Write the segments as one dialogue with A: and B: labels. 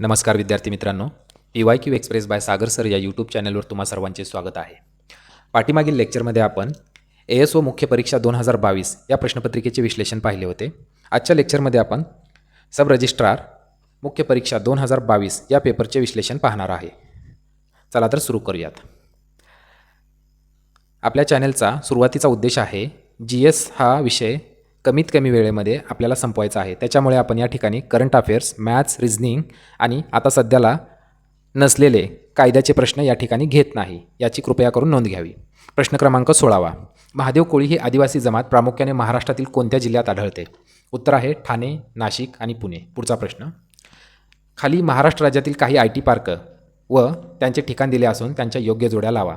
A: नमस्कार विद्यार्थी मित्रांनो P Y Q express by Sagar sir या यूट्यूब चॅनलवर तुम्हा सर्वांचे स्वागत आहे. पाठीमागील लेक्चरमध्ये आपण ए एस ओ मुख्य परीक्षा दोन हजार बावीस या प्रश्नपत्रिकेचे विश्लेषण पाहिले होते. आजच्या लेक्चरमध्ये आपण सब रजिस्ट्रार मुख्य परीक्षा दोन हजार बावीस या पेपरचे विश्लेषण पाहणार आहे. चला तर सुरू करूयात. आपल्या चॅनलचा सुरुवातीचा उद्देश आहे जी एस हा विषय कमीत कमी वेळेमध्ये आपल्याला संपवायचा आहे. त्याच्यामुळे आपण या ठिकाणी करंट अफेअर्स मॅथ्स रिझनिंग आणि आता सध्याला नसलेले कायद्याचे प्रश्न या ठिकाणी घेत नाही. याची कृपया करून नोंद घ्यावी. प्रश्न क्रमांक सोळावा. महादेव कोळी ही आदिवासी जमात प्रामुख्याने महाराष्ट्रातील कोणत्या जिल्ह्यात आढळते? उत्तर आहे ठाणे नाशिक आणि पुणे. पुढचा प्रश्न. खाली महाराष्ट्र राज्यातील काही आय टी पार्क व त्यांचे ठिकाण दिले असून त्यांच्या योग्य जोड्या लावा.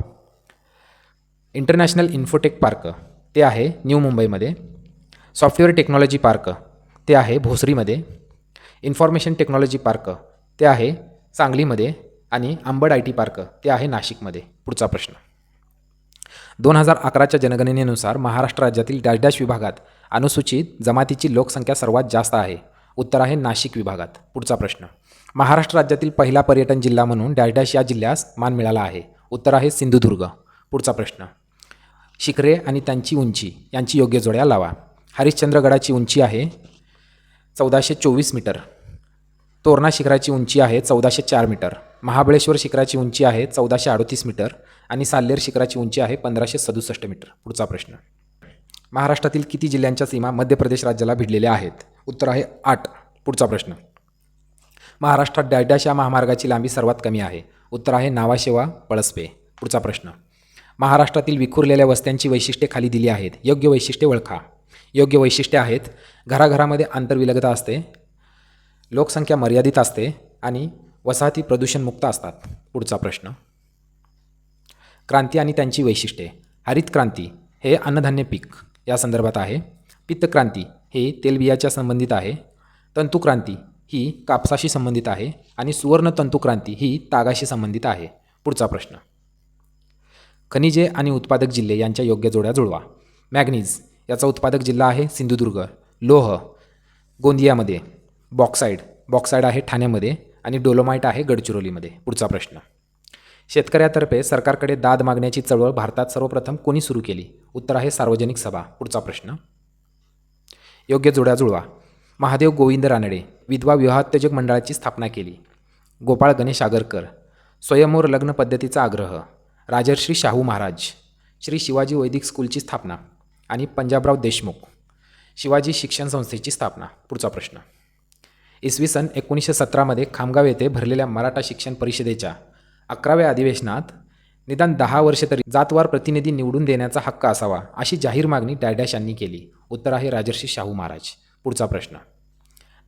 A: International infotech park. ते आहे न्यू मुंबईमध्ये. सॉफ्टवेअर टेक्नॉलॉजी पार्क ते आहे भोसरीमध्ये. इन्फॉर्मेशन टेक्नॉलॉजी पार्क ते आहे सांगलीमध्ये. आणि आंबड आय टी पार्क ते आहे नाशिकमध्ये. पुढचा प्रश्न. दोन हजार अकराच्या जनगणनेनुसार महाराष्ट्र राज्यातील डॅश डॅश विभागात अनुसूचित जमातीची लोकसंख्या सर्वात जास्त आहे. उत्तर आहे नाशिक विभागात. पुढचा प्रश्न. महाराष्ट्र राज्यातील पहिला पर्यटन जिल्हा म्हणून डॅश डॅश या जिल्ह्यास मान मिळाला आहे. उत्तर आहे सिंधुदुर्ग. पुढचा प्रश्न. शिखरे आणि त्यांची उंची यांची योग्य जोड्या लावा. हरिश्चंद्रगडाची उंची आहे चौदाशे चोवीस मीटर. तोरणा शिखराची उंची आहे चौदाशे चार मीटर. महाबळेश्वर शिखराची उंची आहे चौदाशे अडतीस मीटर आणि साल्लेर शिखराची उंची आहे पंधराशे सदुसष्ट मीटर. पुढचा प्रश्न. महाराष्ट्रातील किती जिल्ह्यांच्या सीमा मध्य प्रदेश राज्याला भिडलेल्या आहेत? उत्तर आहे आठ. पुढचा प्रश्न. महाराष्ट्रात डॅडॅश या महामार्गाची लांबी सर्वात कमी आहे. उत्तर आहे नावाशेवा पळसपे. पुढचा प्रश्न. महाराष्ट्रातील विखुरलेल्या वस्त्यांची वैशिष्ट्ये खाली दिली आहेत. योग्य वैशिष्ट्ये ओळखा. योग्य वैशिष्ट्ये आहेत. घराघरामध्ये आंतरविलगता असते. लोकसंख्या मर्यादित असते आणि वसाहती प्रदूषणमुक्त असतात. पुढचा प्रश्न. क्रांती आणि त्यांची वैशिष्ट्ये. हरित क्रांती हे अन्नधान्य पीक. या संदर्भात आहे. पित्तक्रांती हे तेलबियाच्या संबंधित आहे. तंतुक्रांती ही कापसाशी संबंधित आहे आणि सुवर्ण तंतुक्रांती ही तागाशी संबंधित आहे. पुढचा प्रश्न. खनिजे आणि उत्पादक जिल्हे यांच्या योग्य जोड्या जुळवा. मॅग्नीज याचा उत्पादक जिल्हा आहे सिंधुदुर्ग. लोह गोंदियामध्ये. बॉक्साईड. बॉक्साईड आहे ठाण्यामध्ये आणि डोलोमाईट आहे गडचिरोलीमध्ये. पुढचा प्रश्न. शेतकऱ्यातर्फे सरकारकडे दाद मागण्याची चळवळ भारतात सर्वप्रथम कोणी सुरू केली? उत्तर आहे सार्वजनिक सभा. पुढचा प्रश्न. योग्य जोड्या जुळवा. महादेव गोविंद रानडे विधवा विवाहोत्तेजक मंडळाची स्थापना केली. गोपाळ गणेश आगरकर स्वयंवर लग्न पद्धतीचा आग्रह. राजर्षी शाहू महाराज. श्री शिवाजी वैदिक स्कूलची स्थापना. आणि पंजाबराव देशमुख. शिवाजी शिक्षण संस्थेची स्थापना. पुढचा प्रश्न. इसवी सन एकोणीसशे सतरामध्ये खामगाव येथे भरलेल्या मराठा शिक्षण परिषदेच्या अकराव्या अधिवेशनात निदान दहा वर्षे तरी जातवार प्रतिनिधी निवडून देण्याचा हक्क असावा अशी जाहीर मागणी डॅडॅश यांनी केली. उत्तर आहे राजर्षी शाहू महाराज. पुढचा प्रश्न.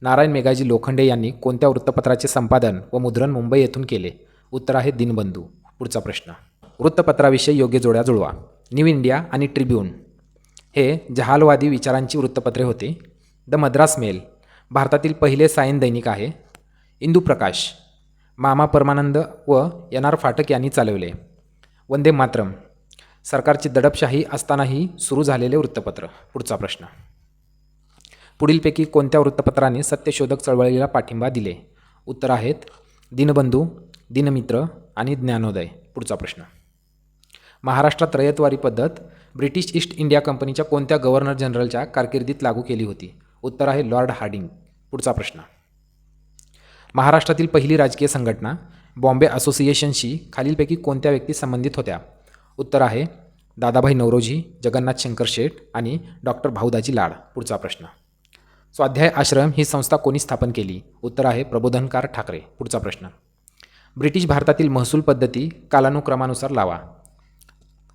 A: नारायण मेघाजी लोखंडे यांनी कोणत्या वृत्तपत्राचे संपादन व मुद्रण मुंबई येथून केले? उत्तर आहे दिनबंधू. पुढचा प्रश्न. वृत्तपत्राविषयी योग्य जोड्या जुळवा. न्यू इंडिया आणि ट्रिब्यून. हे जहालवादी विचारांची वृत्तपत्रे होते. द मद्रास मेल भारतातील पहिले सायन दैनिक आहे. इंदुप्रकाश मामा परमानंद व एन आर फाटक यांनी चालवले. वंदे मातरम सरकारची दडपशाही असतानाही सुरू झालेले वृत्तपत्र. पुढचा प्रश्न. पुढीलपैकी कोणत्या वृत्तपत्राने सत्यशोधक चळवळीला पाठिंबा दिले? उत्तर आहेत दिनबंधू दिनमित्र आणि ज्ञानोदय. पुढचा प्रश्न. महाराष्ट्रात रयतवारी पद्धत ब्रिटिश ईस्ट इंडिया कंपनीच्या कोणत्या गव्हर्नर जनरलच्या कारकिर्दीत लागू केली होती? उत्तर आहे लॉर्ड हार्डिंग. पुढचा प्रश्न. महाराष्ट्रातील पहिली राजकीय संघटना बॉम्बे असोसिएशनशी खालीलपैकी कोणत्या व्यक्ती संबंधित होत्या? उत्तर आहे दादाभाई नवरोजी जगन्नाथ शंकर शेठ आणि डॉक्टर भाऊदाजी लाड. पुढचा प्रश्न. स्वाध्याय आश्रम ही संस्था कोणी स्थापन केली? उत्तर आहे प्रबोधनकार ठाकरे. पुढचा प्रश्न. ब्रिटिश भारतातील महसूल पद्धती कालानुक्रमानुसार लावा.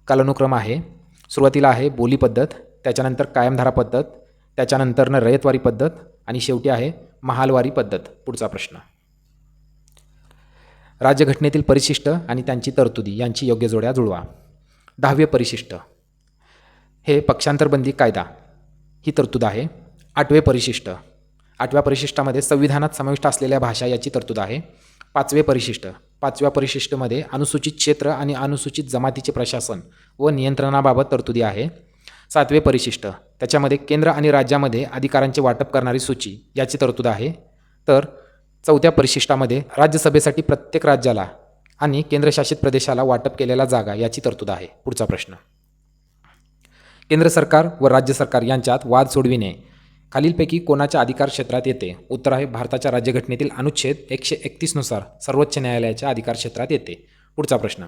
A: कालानुक्रम आहे सुरुवातीला आहे बोली पद्धत त्याच्यानंतर कायमधारा पद्धत त्याच्यानंतरनं रयतवारी पद्धत आणि शेवटी आहे महालवारी पद्धत. पुढचा प्रश्न. राज्यघटनेतील परिशिष्ट आणि त्यांची तरतुदी यांची योग्य जोड्या जुळवा. दहावे परिशिष्ट. हे पक्षांतरबंदी कायदा. ही तरतूद आहे. आठवे परिशिष्ट. आठव्या परिशिष्टामध्ये संविधानात समाविष्ट असलेल्या भाषा याची तरतूद आहे. पाचवे परिशिष्ट. पाचव्या परिशिष्टमध्ये अनुसूचित क्षेत्र आणि अनुसूचित जमातीचे प्रशासन व नियंत्रणाबाबत तरतुदी आहे. सातवे परिशिष्ट. त्याच्यामध्ये केंद्र आणि राज्यामध्ये अधिकारांचे वाटप करणारी सूची याची तरतूद आहे. तर चौथ्या परिशिष्टामध्ये राज्यसभेसाठी प्रत्येक राज्याला आणि केंद्रशासित प्रदेशाला वाटप केलेला जागा याची तरतूद आहे. पुढचा प्रश्न. केंद्र सरकार व राज्य सरकार यांच्यात वाद सोडविणे खालीलपैकी कोणाच्या अधिकार क्षेत्रात येते? उत्तर आहे भारताच्या राज्यघटनेतील अनुच्छेद एकशे एकतीसनुसार सर्वोच्च न्यायालयाच्या अधिकार क्षेत्रात येते. पुढचा प्रश्न.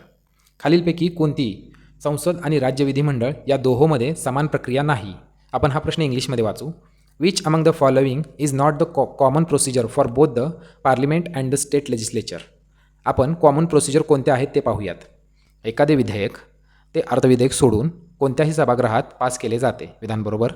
A: खालीलपैकी कोणती संसद आणि राज्य विधिमंडळ या दोहोमध्ये समान प्रक्रिया नाही? आपण हा प्रश्न इंग्लिशमध्ये वाचू. Which among the following is not the co common procedure for both the parliament and the state legislature आपण कॉमन प्रोसिजर कोणत्या आहेत ते पाहूयात. एखादे विधेयक ते अर्थविधेयक सोडून कोणत्याही सभागृहात पास केले जाते. विधानबरोबर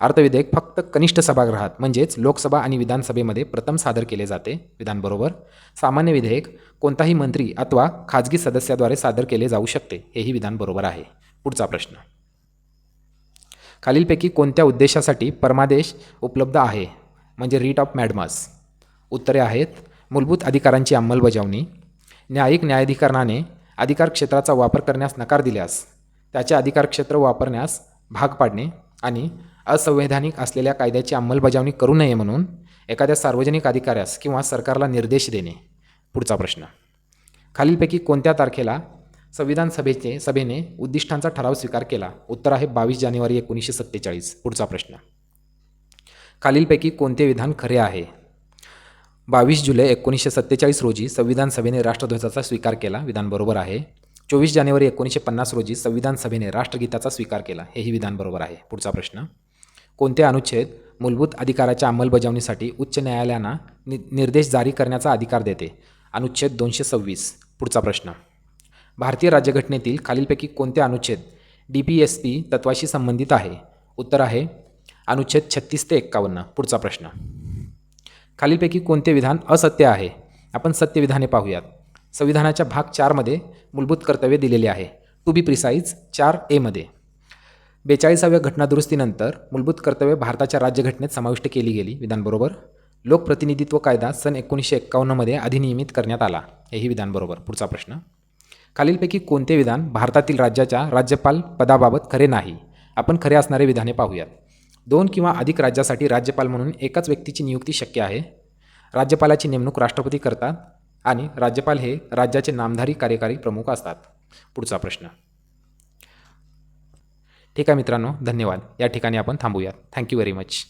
A: अर्थविधेयक फक्त कनिष्ठ सभागृहात म्हणजेच लोकसभा आणि विधानसभेमध्ये प्रथम सादर केले जाते. विधानबरोबर सामान्य विधेयक कोणताही मंत्री अथवा खाजगी सदस्याद्वारे सादर केले जाऊ शकते हेही विधानबरोबर आहे. पुढचा प्रश्न. खालीलपैकी कोणत्या उद्देशासाठी परमादेश उपलब्ध आहे? म्हणजे रीट ऑफ मॅडमस. उत्तरे आहेत मूलभूत अधिकारांची अंमलबजावणी न्यायिक न्यायाधिकरणाने अधिकार क्षेत्राचा वापर करण्यास नकार दिल्यास त्याचे अधिकार क्षेत्र वापरण्यास भाग पाडणे आणि असंवैधानिक असलेल्या कायद्याची अंमलबजावणी करू नये म्हणून एखाद्या सार्वजनिक अधिकाऱ्यास किंवा सरकारला निर्देश देणे पुढचा प्रश्न. खालीलपैकी कोणत्या तारखेला संविधान सभेचे सभेने उद्दिष्टांचा ठराव स्वीकार केला? उत्तर आहे बावीस जानेवारी एकोणीसशे सत्तेचाळीस. पुढचा प्रश्न. खालीलपैकी कोणते विधान खरे आहे? बावीस जुलै एकोणीसशे सत्तेचाळीस रोजी संविधान सभेने राष्ट्रध्वजाचा स्वीकार केला. विधान बरोबर आहे. चोवीस जानेवारी एकोणीसशे पन्नास रोजी संविधान सभेने राष्ट्रगीताचा स्वीकार केला. हेही विधान बरोबर आहे. पुढचा प्रश्न. कोणते अनुच्छेद मूलभूत अधिकाराच्या अंमलबजावणीसाठी उच्च न्यायालयांना नि निर्देश जारी करण्याचा अधिकार देते. अनुच्छेद दोनशे सव्वीस. पुढचा प्रश्न. भारतीय राज्यघटनेतील खालीलपैकी कोणते अनुच्छेद डी पी एस पी तत्वाशी संबंधित आहे? उत्तर आहे अनुच्छेद छत्तीस ते एक्कावन्न. पुढचा प्रश्न. खालीलपैकी कोणते विधान असत्य आहे? आपण सत्य विधाने पाहूयात. संविधानाच्या भाग चारमध्ये मूलभूत कर्तव्य दिलेले आहे. टू बी प्रिसाईज चार एमध्ये बेचाळीसाव्या घटनादुरुस्तीनंतर मूलभूत कर्तव्य भारताच्या राज्यघटनेत समाविष्ट केली गेली. विधानबरोबर लोकप्रतिनिधित्व कायदा सन एकोणीसशे एक्कावन्नमध्ये अधिनियमित करण्यात आला. हेही विधानबरोबर. पुढचा प्रश्न. खालीलपैकी कोणते विधान भारतातील राज्याच्या राज्यपाल पदाबाबत खरे नाही? आपण खरे असणारे विधाने पाहूयात. दोन किंवा अधिक राज्यासाठी राज्यपाल म्हणून एकाच व्यक्तीची नियुक्ती शक्य आहे? राज्यपालाची नेमणूक राष्ट्रपती करतात आणि राज्यपाल हे राज्याचे नामधारी कार्यकारी प्रमुख असतात. पुढचा प्रश्न. ठीक आहे मित्रांनो धन्यवाद. या ठिकाणी आपण थांबूयात. Thank you very much